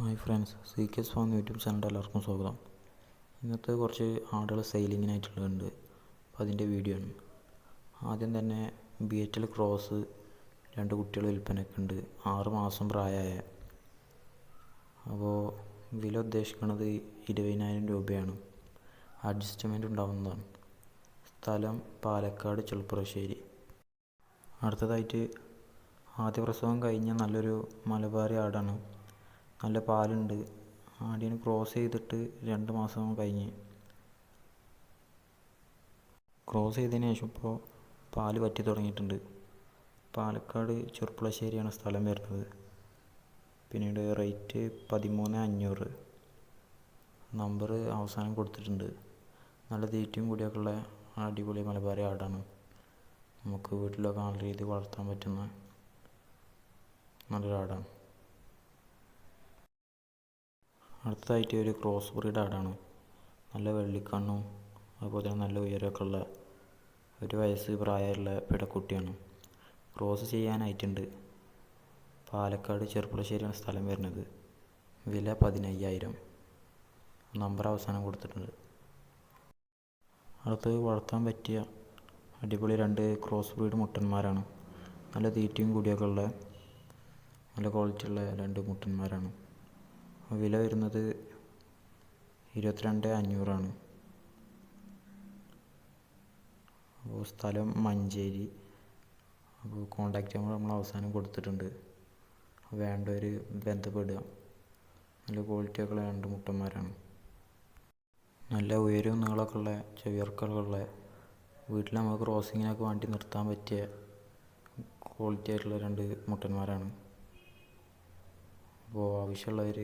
Hi friends C K Swami YouTube ചാനലിന്റെ എല്ലാവർക്കും സ്വാഗതം. ഇന്നത്തെ കുറച്ച് ആടുകൾ സെയിലിങ്ങിനായിട്ടുള്ളതുണ്ട്. അപ്പോൾ അതിന്റെ വീഡിയോ ആണ്. ആദ്യം തന്നെ ബി എച്ച് എൽ ക്രോസ് രണ്ട് കുട്ടികൾ വിൽപ്പനയ്ക്ക് ഉണ്ട്. ആറ് മാസം പ്രായമായ. അപ്പോൾ വില ഉദ്ദേശിക്കുന്നത് ഇരുപതിനായിരം രൂപയാണ്. അഡ്ജസ്റ്റ്മെന്റ് ഉണ്ടാവുന്നതാണ്. സ്ഥലം പാലക്കാട് ചെളുപ്പുറശ്ശേരി അടുത്തതായിട്ട് ആദ്യ പ്രസവം കഴിഞ്ഞ നല്ലൊരു മലബാറി ആടാണ്. നല്ല പാലുണ്ട്. ആടിനെ ക്രോസ് ചെയ്തിട്ട് രണ്ട് മാസം കഴിഞ്ഞ്. ക്രോസ് ചെയ്തതിന് ശേഷം ഇപ്പോൾ പാൽ പറ്റി തുടങ്ങിയിട്ടുണ്ട്. പാലക്കാട് ചെറുപ്പുളശ്ശേരിയാണ് സ്ഥലം വരുന്നത്. പിന്നീട് റേറ്റ് പതിമൂന്ന് അഞ്ഞൂറ്. നമ്പർ അവസാനം കൊടുത്തിട്ടുണ്ട്. നല്ല തീറ്റയും കൂടിയൊക്കെ ഉള്ള അടിപൊളി മലബാറി ആടാണ്. നമുക്ക് വീട്ടിലൊക്കെ നല്ല രീതിയിൽ വളർത്താൻ പറ്റുന്ന നല്ലൊരു ആടാണ്. അടുത്തതായിട്ട് ഒരു ക്രോസ് ബ്രീഡ് ആടാണ്. നല്ല വെള്ളിക്കണ്ണും അതുപോലെ തന്നെ നല്ല ഉയരമൊക്കെ ഉള്ള ഒരു വയസ്സ് പ്രായമുള്ള പിടക്കുട്ടിയാണ് ക്രോസ് ചെയ്യാനായിട്ടുണ്ട്. പാലക്കാട് ചെറുപ്പുളശ്ശേരിയാണ് സ്ഥലം വരുന്നത്. വില പതിനയ്യായിരം. നമ്പർ അവസാനം കൊടുത്തിട്ടുണ്ട്. അടുത്തത് വളർത്താൻ പറ്റിയ അടിപൊളി രണ്ട് ക്രോസ് ബ്രീഡ് മുട്ടന്മാരാണ്. നല്ല തീറ്റയും കൂടിയൊക്കെ ഉള്ള നല്ല ക്വാളിറ്റി ഉള്ള രണ്ട് മുട്ടന്മാരാണ്. വില വരുന്നത് ഇരുപത്തിരണ്ട് അഞ്ഞൂറാണ്. അപ്പോൾ സ്ഥലം മഞ്ചേരി. അപ്പോൾ കോണ്ടാക്ട് നമ്പർ നമ്മൾ അവസാനം കൊടുത്തിട്ടുണ്ട്. വേണ്ടവർ ബന്ധപ്പെടുക. നല്ല ക്വാളിറ്റിയൊക്കെ ഉള്ള രണ്ട് മുട്ടന്മാരാണ്. നല്ല ഉയരവും നീളമൊക്കെ ഉള്ള ചെവിയർക്കുള്ള വീട്ടിൽ നമ്മൾ ക്രോസിങ്ങിനൊക്കെ വണ്ടി നിർത്താൻ പറ്റിയ ക്വാളിറ്റി ആയിട്ടുള്ള രണ്ട് മുട്ടന്മാരാണ്. അപ്പോൾ ആവശ്യമുള്ളവർ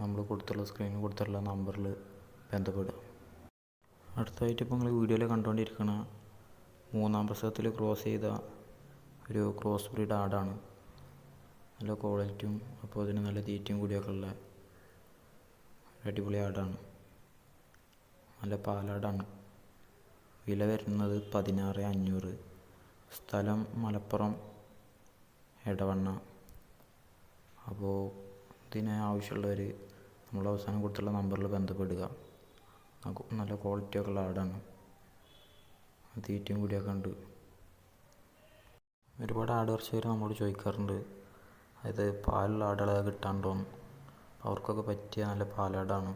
നമ്മൾ കൊടുത്തുള്ള സ്ക്രീനിൽ കൊടുത്തുള്ള നമ്പറിൽ ബന്ധപ്പെടുക. അടുത്തതായിട്ട് ഇപ്പോൾ നിങ്ങൾ വീഡിയോയിൽ കണ്ടുകൊണ്ടിരിക്കുന്ന മൂന്നാം പ്രസവത്തിൽ ക്രോസ് ചെയ്ത ഒരു ക്രോസ് ബ്രീഡ് ആടാണ് നല്ല ക്വാളിറ്റിയും അപ്പോൾ അതിന് നല്ല തീറ്റയും കൂടിയൊക്കെ ഉള്ള അടിപൊളി ആടാണ് നല്ല പാലാടാണ് വില വരുന്നത് പതിനാറ് അഞ്ഞൂറ്. സ്ഥലം മലപ്പുറം എടവണ്ണ. അപ്പോൾ ഇതിന് ആവശ്യമുള്ളവർ നമ്മൾ അവസാനം കൊടുത്തുള്ള നമ്പറിൽ ബന്ധപ്പെടുക. നല്ല ക്വാളിറ്റിയൊക്കെ ഉള്ള ആടാണ് തീറ്റയും കൂടിയൊക്കെ ഉണ്ട്. ഒരുപാട് ആട് കർഷകർ നമ്മോട് ചോദിക്കാറുണ്ട്. അതായത് പാലുള്ള ആടുകളെ കിട്ടാണ്ടോന്ന്. അവർക്കൊക്കെ പറ്റിയ നല്ല പാലാടാണ്.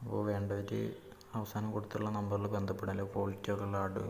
അപ്പോൾ വേണ്ടവർ അവസാനം കൊടുത്തുള്ള നമ്പറിൽ ബന്ധപ്പെടാൻ ക്വാളിറ്റിയൊക്കെ ഉള്ള ആട്.